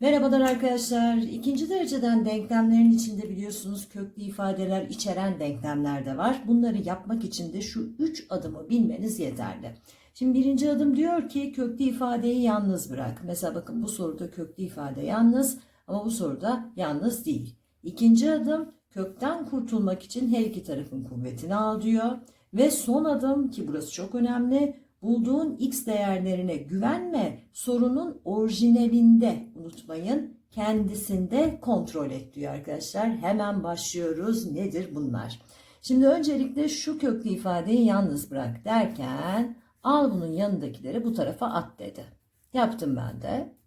Merhabalar arkadaşlar. İkinci dereceden denklemlerin içinde biliyorsunuz köklü ifadeler içeren denklemler de var. Bunları yapmak için de şu üç adımı bilmeniz yeterli. Şimdi birinci adım diyor ki köklü ifadeyi yalnız bırak. Mesela bakın bu soruda köklü ifade yalnız ama bu soruda yalnız değil. İkinci adım kökten kurtulmak için her iki tarafın kuvvetini al diyor. Ve son adım ki burası çok önemli bulduğun x değerlerine güvenme sorunun orijinalinde unutmayın kendisinde kontrol et diyor arkadaşlar. Hemen başlıyoruz. Nedir bunlar? Şimdi öncelikle şu köklü ifadeyi yalnız bırak derken al bunun yanındakileri bu tarafa at dedi. Yaptım ben de.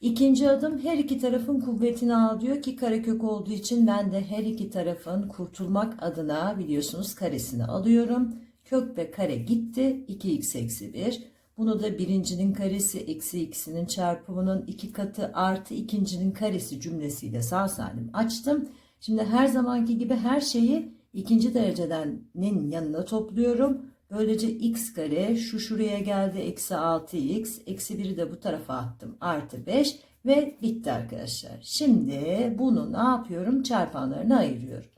İkinci adım her iki tarafın kuvvetini al diyor ki karekök olduğu için ben de her iki tarafın kurtulmak adına biliyorsunuz karesini alıyorum. Kök ve kare gitti. 2x eksi 1. Bunu da birincinin karesi eksi ikisinin çarpımının iki katı artı ikincinin karesi cümlesiyle sağ salim açtım. Şimdi her zamanki gibi her şeyi ikinci derecedenin yanına topluyorum. Böylece x kare şu şuraya geldi eksi 6x. Eksi 1'i de bu tarafa attım. Artı 5 ve bitti arkadaşlar. Şimdi bunu ne yapıyorum? Çarpanlarına ayırıyorum.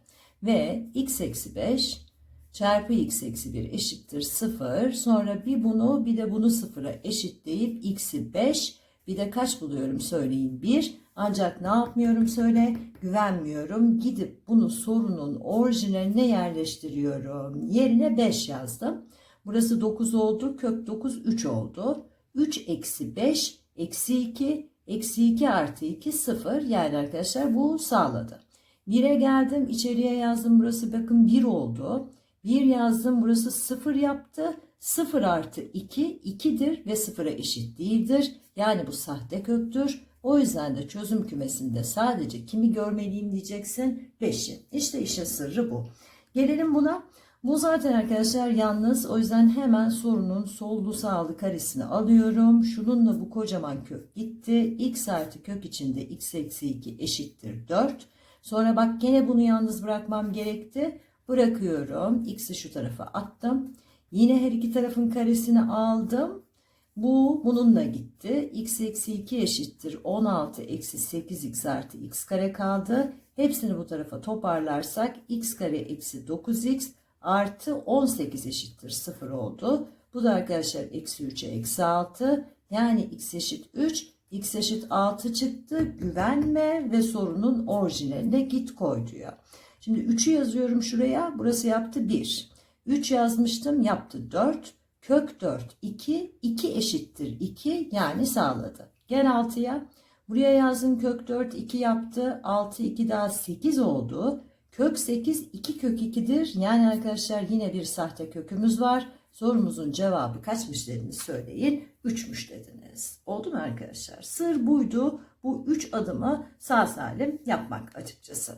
Ve x eksi 5 çarpı x eksi 1 eşittir 0. Sonra bir bunu bir de bunu sıfıra eşitleyip x'i 5 bir de kaç buluyorum söyleyin 1. Ancak ne yapmıyorum söyle güvenmiyorum. Gidip bunu sorunun orijinaline yerleştiriyorum. Yerine 5 yazdım. Burası 9 oldu. Kök 9 3 oldu. 3 eksi 5 eksi 2 eksi 2 artı 2 0. Yani arkadaşlar bu sağladı. 1'e geldim içeriye yazdım burası bakın 1 oldu. 1 yazdım burası 0 yaptı. 0 artı 2 2'dir ve 0'a eşit değildir. Yani bu sahte köktür. O yüzden de çözüm kümesinde sadece kimi görmeliyim diyeceksin? 5'i. İşte işin sırrı bu. Gelelim buna. Bu zaten arkadaşlar yalnız. O yüzden hemen sorunun sollu sağlı karesini alıyorum. Şununla bu kocaman kök gitti. x artı kök içinde x eksi 2 eşittir 4. Sonra bak gene bunu yalnız bırakmam gerekti. Bırakıyorum. X'i şu tarafa attım. Yine her iki tarafın karesini aldım. Bu bununla gitti. X eksi 2 eşittir. 16 eksi 8x artı x kare kaldı. Hepsini bu tarafa toparlarsak x kare eksi 9x artı 18 eşittir 0 oldu. Bu da arkadaşlar eksi 3'e eksi 6. Yani x eşit 3. x eşit 6 çıktı. Güvenme ve sorunun orijinaline git koy diyor. Şimdi 3'ü yazıyorum şuraya. Burası yaptı 1. 3 yazmıştım yaptı 4. Kök 4 2. 2 eşittir 2 yani sağladı. Gel 6'ya. Buraya yazdım kök 4 2 yaptı. 6 2 daha 8 oldu. Kök 8 2 kök 2'dir. Yani arkadaşlar yine bir sahte kökümüz var. Sorumuzun cevabı kaçmış dediniz söyleyin. 3'müş dediniz. Oldu mu arkadaşlar? Sır buydu. Bu 3 adımı sağ salim yapmak açıkçası.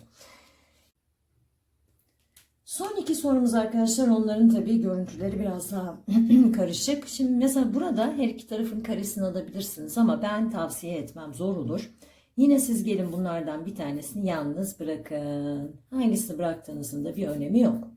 Son iki sorumuz arkadaşlar onların tabii görüntüleri biraz daha karışık. Şimdi mesela burada her iki tarafın karesini alabilirsiniz ama ben tavsiye etmem zor olur. Yine siz gelin bunlardan bir tanesini yalnız bırakın. Hangisini bıraktığınızın da bir önemi yok.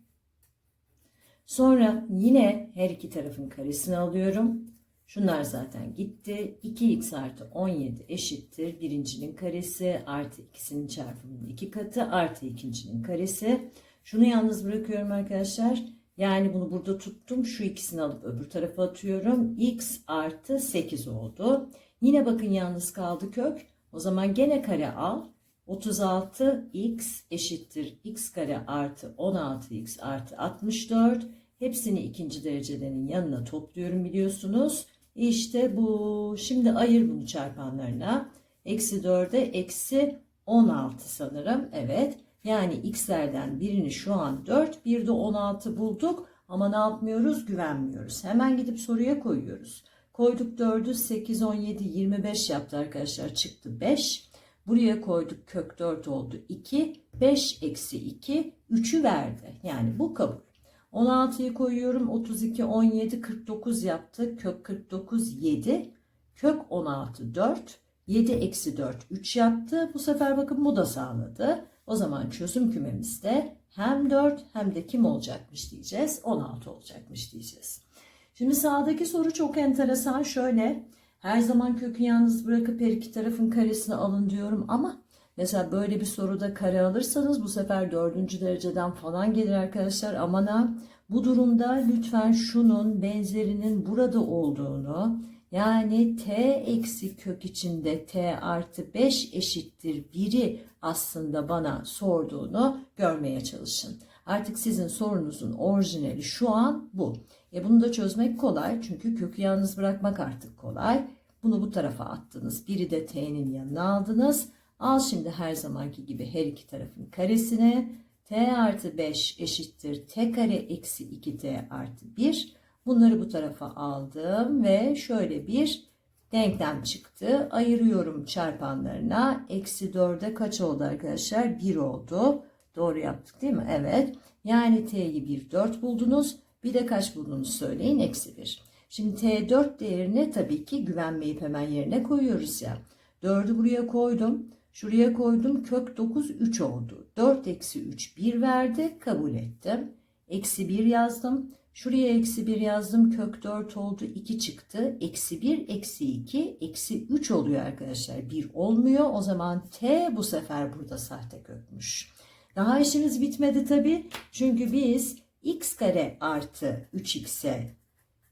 Sonra yine her iki tarafın karesini alıyorum. Şunlar zaten gitti. 2x artı 17 eşittir. Birincinin karesi artı ikisinin çarpımının iki katı artı ikincinin karesi. Şunu yalnız bırakıyorum arkadaşlar. Yani bunu burada tuttum. Şu ikisini alıp öbür tarafa atıyorum. x artı 8 oldu. Yine bakın yalnız kaldı kök. O zaman gene kare al. 36x eşittir x kare artı 16x artı 64. Hepsini ikinci derecelerinin yanına topluyorum biliyorsunuz. İşte bu. Şimdi ayır bunu çarpanlarına. Eksi 4'e eksi 16 sanırım. Evet. Yani x'lerden birini şu an 4, bir de 16 bulduk ama ne yapmıyoruz? Güvenmiyoruz. Hemen gidip soruya koyuyoruz. Koyduk 4'ü 8, 17, 25 yaptı arkadaşlar. Çıktı 5. Buraya koyduk kök 4 oldu 2. 5 eksi 2 3'ü verdi. Yani bu kabul. 16'yı koyuyorum. 32, 17, 49 yaptı. Kök 49 7. Kök 16 4. 7 eksi 4 3 yaptı. Bu sefer bakın bu da sağladı. O zaman çözüm kümemizde hem 4 hem de kim olacakmış diyeceğiz. 16 olacakmış diyeceğiz. Şimdi sağdaki soru çok enteresan. Şöyle Her zaman kökü yalnız bırakıp her iki tarafın karesini alın diyorum ama mesela böyle bir soruda kare alırsanız bu sefer dördüncü dereceden falan gelir arkadaşlar. Aman ha bu durumda lütfen şunun benzerinin burada olduğunu yani t eksi kök içinde t artı 5 eşittir 1'i aslında bana sorduğunu görmeye çalışın. Artık sizin sorunuzun orijinali şu an bu. E bunu da çözmek kolay çünkü kökü yalnız bırakmak artık kolay. Bunu bu tarafa attınız. Biri de t'nin yanına aldınız. Al şimdi her zamanki gibi her iki tarafın karesine. t artı 5 eşittir t kare eksi 2t artı 1. Bunları bu tarafa aldım ve şöyle bir denklem çıktı. Ayırıyorum çarpanlarına. Eksi 4'e kaç oldu arkadaşlar? 1 oldu. Doğru yaptık değil mi? Evet. Yani t'yi 1, 4 buldunuz. Bir de kaç buldunuz söyleyin. Eksi 1. Şimdi t4 değerini tabii ki güvenmeyip hemen yerine koyuyoruz ya. 4'ü buraya koydum. Şuraya koydum. Kök 9 3 oldu. 4 eksi 3 1 verdi. Kabul ettim. Eksi 1 yazdım. Şuraya eksi 1 yazdım. Kök 4 oldu. 2 çıktı. Eksi 1 eksi 2 eksi 3 oluyor arkadaşlar. 1 olmuyor. O zaman t bu sefer burada sahte kökmüş. Daha işimiz bitmedi tabii. Çünkü biz x kare artı 3x'e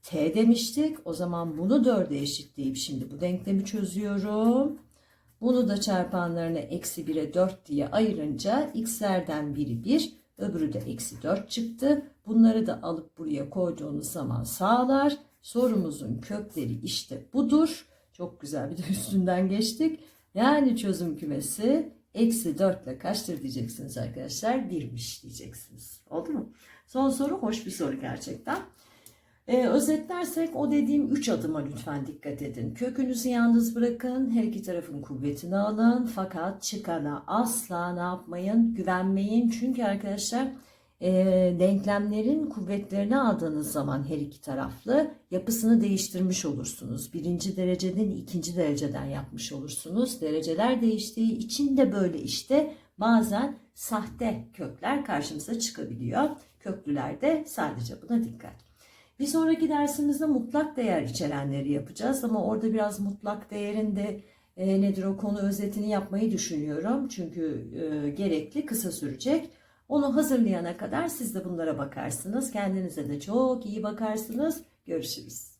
t demiştik. O zaman bunu 4'e eşitleyip şimdi bu denklemi çözüyorum. Bunu da çarpanlarına eksi 1'e 4 diye ayırınca x'lerden biri 1, öbürü de eksi 4 çıktı. Bunları da alıp buraya koyduğunuz zaman sağlar. Sorumuzun kökleri işte budur. Çok güzel bir de üstünden geçtik. Yani çözüm kümesi eksi 4 ile kaçtır diyeceksiniz arkadaşlar? 1'miş diyeceksiniz. Oldu mu? Son soru hoş bir soru gerçekten. Ee, özetlersek o dediğim 3 adıma lütfen dikkat edin. Kökünüzü yalnız bırakın, her iki tarafın kuvvetini alın. Fakat çıkana asla ne yapmayın? Güvenmeyin. Çünkü arkadaşlar e, denklemlerin kuvvetlerini aldığınız zaman her iki taraflı yapısını değiştirmiş olursunuz. Birinci dereceden ikinci dereceden yapmış olursunuz. Dereceler değiştiği için de böyle işte bazen sahte kökler karşımıza çıkabiliyor. Köklülerde sadece buna dikkat. Bir sonraki dersimizde mutlak değer içerenleri yapacağız ama orada biraz mutlak değerin de e, nedir o konu özetini yapmayı düşünüyorum. Çünkü e, gerekli kısa sürecek. Onu hazırlayana kadar siz de bunlara bakarsınız. Kendinize de çok iyi bakarsınız. Görüşürüz.